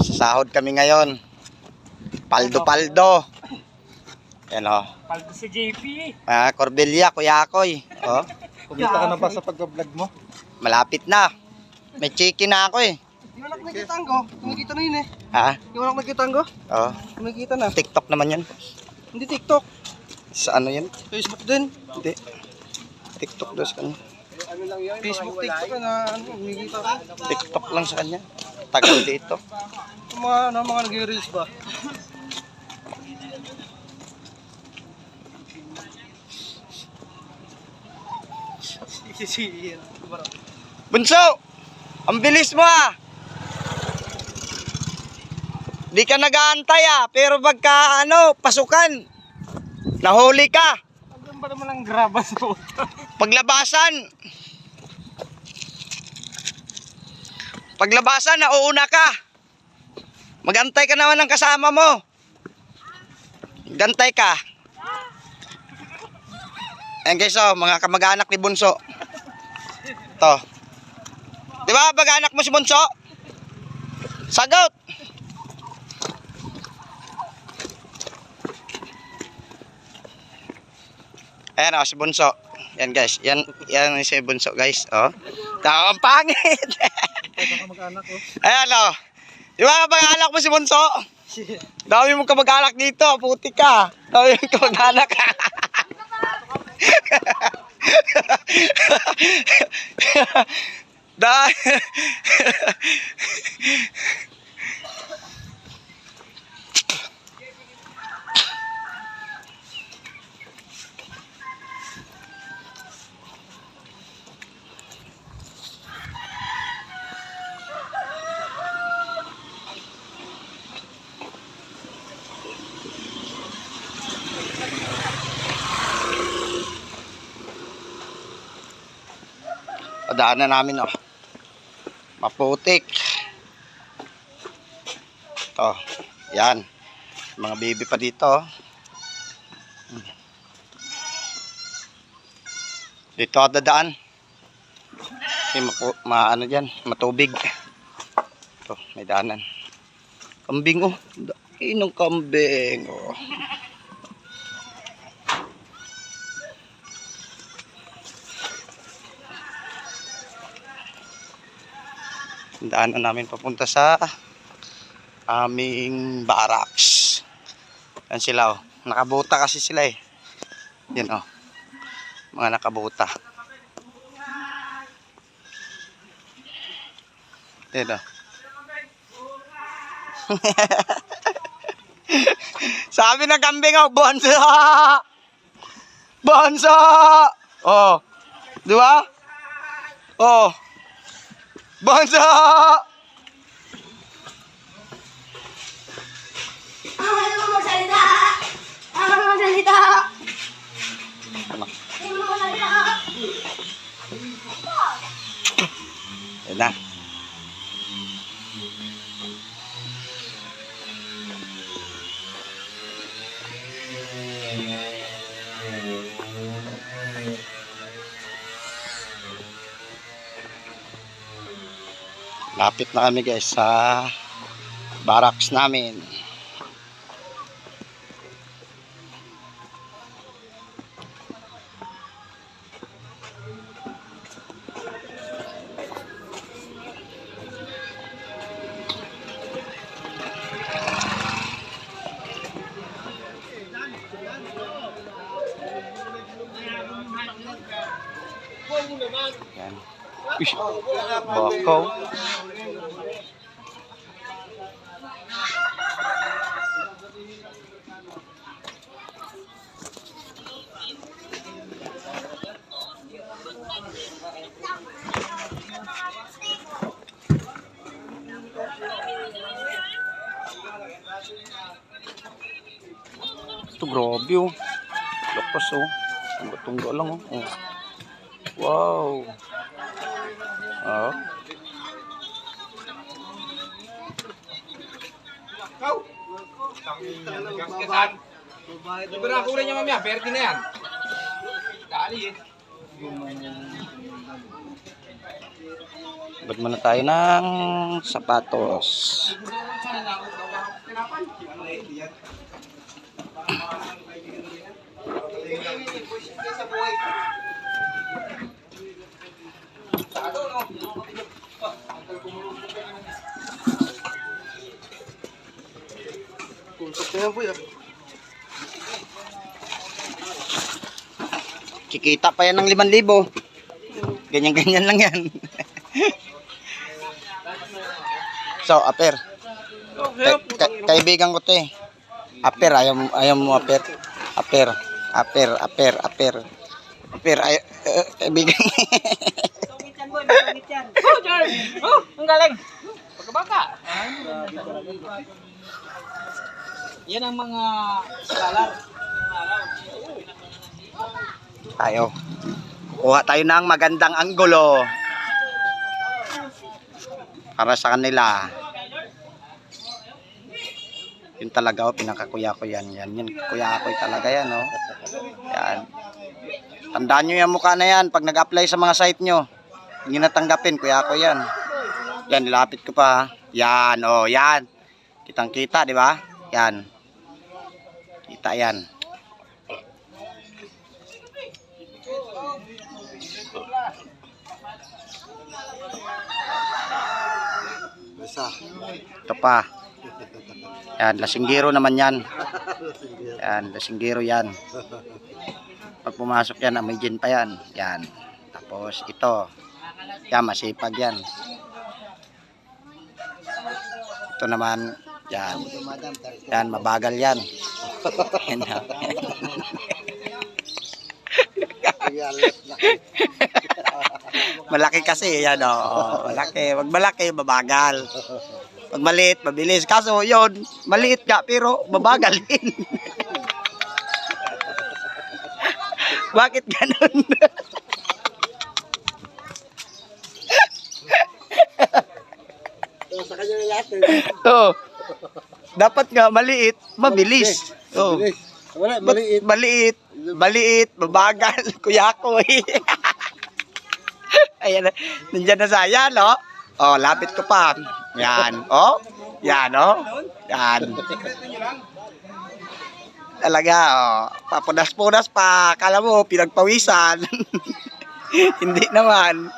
Sasahod kami ngayon. Paldo-paldo. Yan o. Paldo si JP. Ah, Cordelia, Kuya Akoy. Oh, Kumita ka na ba sa pag-vlog mo? malapit na. May chicken na ako eh. Yung anak nakita ko. Kumikita na yun eh. Ha? Yung anak nakita ko. Oh, Kumikita na. TikTok naman yan. Hindi TikTok. Sa ano yan? Facebook din. Hindi. TikTok daw sa kanya. Facebook, TikTok na ano, kumikita ka. TikTok lang sa kanya. Tagal dito. Yung mga, ano, mga nag-reels ba? Bunso! Ang bilis mo ah! Di ka nag-aantay ah, pero pagka ano, pasukan, nahuli ka. Ano ba naman ang grabas mo? Paglabasan. Paglabasan, nauuna ka. Magantay ka naman ng kasama mo. Gantay ka. Ayan guys, oh, mga kamag-anak ni Bunso. To. Di ba, mag-anak mo si Bunso? Sagot! Ayan o, si Bunso. Yan guys, yan, yan si Bunso guys. Oh. Ang pangit. Ito ka mag-anak ko. Ayan o. Di ba, pag-anak mo si Bunso? Dami mong kamag-anak dito, puti ka. Dami mong kamag-anak. da Padaanan namin oh. Maputik. To, yan. Mga baby pa dito. oh. Dito ako dadaan. Kasi mapu, ma, ano dyan, matubig. Ito, may daanan. Kambing oh. Inong kambing oh. Daanan namin papunta sa aming barracks. Yan sila oh. Nakabuta kasi sila eh. Yan oh. Mga nakabuta. Yan oh. Sabi ng kambing oh, bonso! Bonso! Oh. Di ba? Oh. 搬家！我？来。Lapit na kami guys sa barracks namin. Yan. Uy, bakaw. Ito grabe oh. Lakas oh. Tungga-tungga lang oh. oh. Wow. Oh. Libre na kunin niya mamaya, perte na yan. Dali eh. Ba't muna tayo ng sapatos. Kuntok na yan po yan. Kikita pa yan ng 5,000. Ganyan-ganyan lang yan. so, aper. Ka- ka- kaibigan ko to eh. Aper, ayaw, ayaw mo aper. Aper, aper, aper, aper. Aper, ay, eh, kaibigan. Oh, ang galing. Pagkabaka. Yan ang mga scholar. tayo. Kuha tayo ng magandang anggulo. Para sa kanila. Yun talaga oh, pinakakuya ko yan. Yan, yan. Kuya ko talaga yan, oh. Yan. Tandaan nyo yung mukha na yan pag nag-apply sa mga site nyo. Hindi kuya ko yan. Yan, nilapit ko pa. Yan, oh, yan. Kitang kita, di ba? Yan. Kita yan. Ito pa. Yan, lasinggero naman yan. Yan, lasinggero yan. Pag pumasok yan, amoy gin pa yan. Yan. Tapos ito. Yan, masipag yan. Ito naman, yan. Yan, mabagal yan. Malaki kasi, yan o. malaki. Wag malaki, mabagal. Pag maliit, mabilis. Kaso yun, maliit nga pero mabagal din. Bakit ganun? Sa kanya lahat eh. Oh. Dapat nga maliit, mabilis. Oh. Bilis. Wala, maliit. Maliit. Maliit, mabagal. Kuya ko eh. Ayan, na. nandiyan na sa yan, oh. Oh, lapit ko pa. Yan, oh. Yan, oh. Yan. Talaga, oh. Papunas-punas pa. Kala mo, pinagpawisan. Hindi naman.